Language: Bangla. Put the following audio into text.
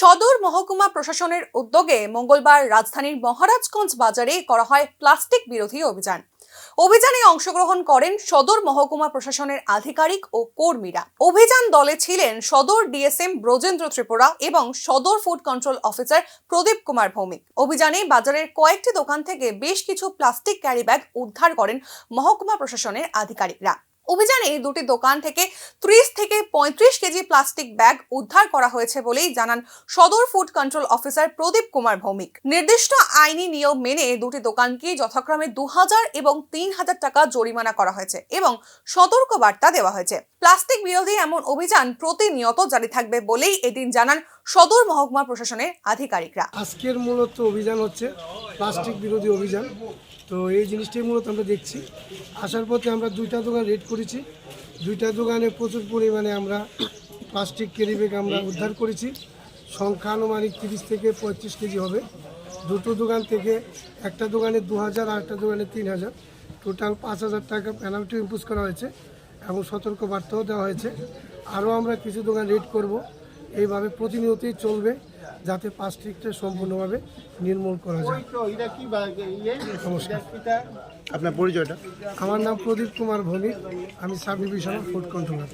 সদর মহকুমা প্রশাসনের উদ্যোগে মঙ্গলবার রাজধানীর মহারাজগঞ্জ বাজারে করা হয় প্লাস্টিক বিরোধী অভিযান। অভিযানে অংশগ্রহণ করেন সদর মহকুমা প্রশাসনের আধিকারিক ও কর্মীরা। অভিযান দলে ছিলেন সদর ডিএসএম ব্রজেন্দ্র ত্রিপুরা এবং সদর food control officer Pradip Kumar Bhowmik. অভিযানে বাজারের কয়েকটি দোকান থেকে বেশ কিছু প্লাস্টিক ক্যারি ব্যাগ উদ্ধার করেন মহকুমা প্রশাসনের আধিকারিকরা। অভিযানে দুটি দোকান থেকে ত্রিশ থেকে পঁয়ত্রিশ কেজি প্লাস্টিক ব্যাগ উদ্ধার করা হয়েছে বলেই জানান সদর food control officer Pradip Kumar Bhowmik. নির্দিষ্ট আইনি নিয়ম মেনে দুটি দোকানকে যথাক্রমে দু হাজার এবং তিন হাজার টাকা জরিমানা করা হয়েছে এবং সতর্ক বার্তা দেওয়া হয়েছে। প্লাস্টিক বিরোধী এমন অভিযান প্রতিনিয়ত জারি থাকবে বলেই এদিন জানান সদর মহকুমা প্রশাসনের আধিকারিকরা। আজকের মূলত অভিযান হচ্ছে প্লাস্টিক বিরোধী অভিযান। তো এই জিনিসটাই মূলত আমরা দেখছি। আসার পথে আমরা দুইটা দোকান রেড করেছি। দুইটা দোকানে প্রচুর পরিমাণে আমরা প্লাস্টিক ক্যারি ব্যাগ আমরা উদ্ধার করেছি। সংখ্যা আনুমানিক তিরিশ থেকে পঁয়ত্রিশ কেজি হবে। দুটো দোকান থেকে একটা দোকানে দু হাজার আর একটা দোকানে তিন হাজার টোটাল পাঁচ হাজার টাকা পেনাল্টি ইম্পোজ করা হয়েছে এবং সতর্ক বার্তাও দেওয়া হয়েছে। আরও আমরা কিছু দোকান রেড করব। এইভাবে প্রতিনিয়তই চলবে যাতে প্লাস্টিকটা সম্পূর্ণভাবে নির্মূল করা যায়। নমস্কার। আপনার পরিচয়টা? আমার নাম প্রদীপ কুমার ভৌমিক আমি সাব ডিভিশনাল ফুড কন্ট্রোলার।